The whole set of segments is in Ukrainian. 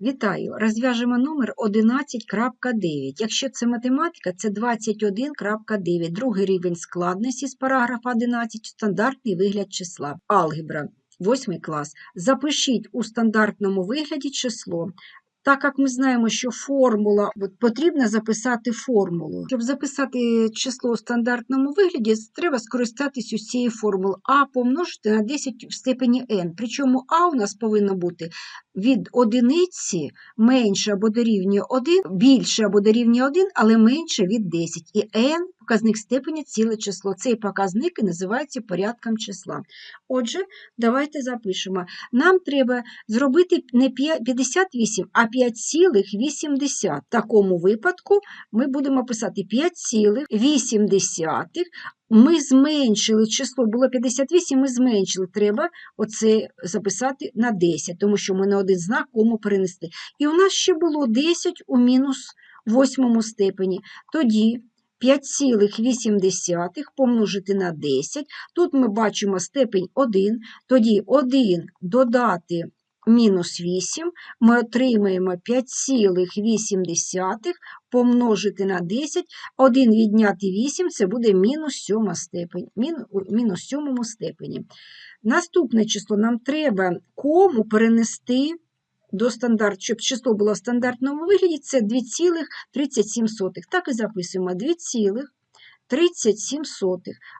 Вітаю! Розв'яжемо номер 11.9. Якщо це математика, це 21.9. Другий рівень складності з параграфа 11. Стандартний вигляд числа. Алгебра. Восьмий клас. Запишіть у стандартному вигляді число. Так як ми знаємо, що формула, от потрібно записати формулу. Щоб записати число у стандартному вигляді, треба скористатись ось цією формулою а помножити на 10 в степені n. Причому а у нас повинно бути від одиниці менше або дорівнює 1, більше або дорівнює 1, але менше від 10. І n – показник степені ціле число. Цей показник і називається порядком числа. Отже, давайте запишемо. Нам треба зробити не 58, а 5,8. В такому випадку ми будемо писати 5,8. Ми зменшили число, було 58, ми зменшили. Треба оце записати на 10, тому що ми на один знак кому перенести. І у нас ще було 10 у мінус восьмому степені. Тоді 5,8 помножити на 10. Тут ми бачимо степень 1, тоді 1 додати мінус 8, ми отримаємо 5,8 помножити на 10, 1 відняти 8 це буде мінус 7 степень, мінус 7 степені. Наступне число нам треба кому перенести до стандарт, щоб число було в стандартному вигляді, це 2,37. Так і записуємо 2,37.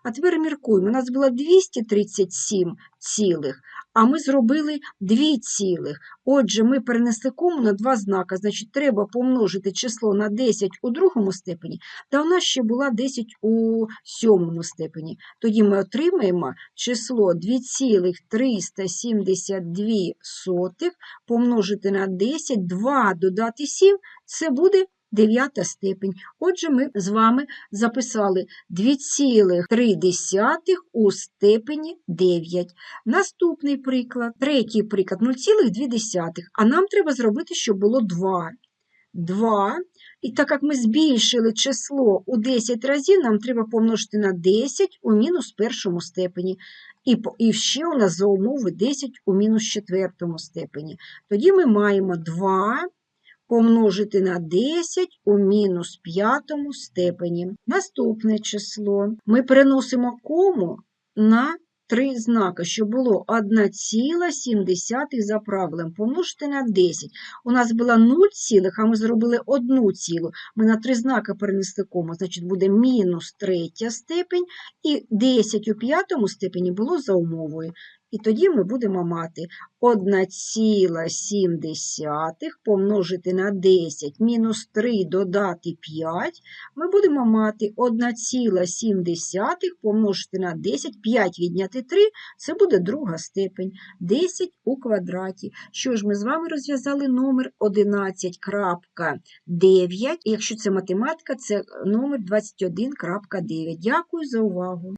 А тепер міркуємо, у нас було 237 цілих, а ми зробили 2 цілих. Отже, ми перенесли кому на два знака, значить, треба помножити число на 10 у другому степені, та у нас ще була 10 у сьомому степені. Тоді ми отримаємо число 2,372 помножити на 10, 2 додати 7, це буде дев'ята степень. Отже, ми з вами записали 2,3 у степені 9. Наступний приклад, третій приклад 0,2. А нам треба зробити, щоб було 2. 2. І так як ми збільшили число у 10 разів, нам треба помножити на 10 у мінус першому степені. І і ще у нас за умови 10 у мінус четвертому степені. Тоді ми маємо 2 помножити на 10 у мінус п'ятому степені. Наступне число ми переносимо кому на три знака, що було 1,7 за правилом. Помножити на 10. У нас було 0, цілих, а ми зробили 1 цілу. Ми на три знака перенесли кому, значить буде мінус третя степень, і 10 у п'ятому степені було за умовою. І тоді ми будемо мати 1,7 помножити на 10 мінус 3 додати 5, ми будемо мати 1,7 помножити на 10, 5 відняти 3, це буде друга степень, 10 у квадраті. Що ж, ми з вами розв'язали номер 11.9, якщо це математика, це номер 21.9. Дякую за увагу.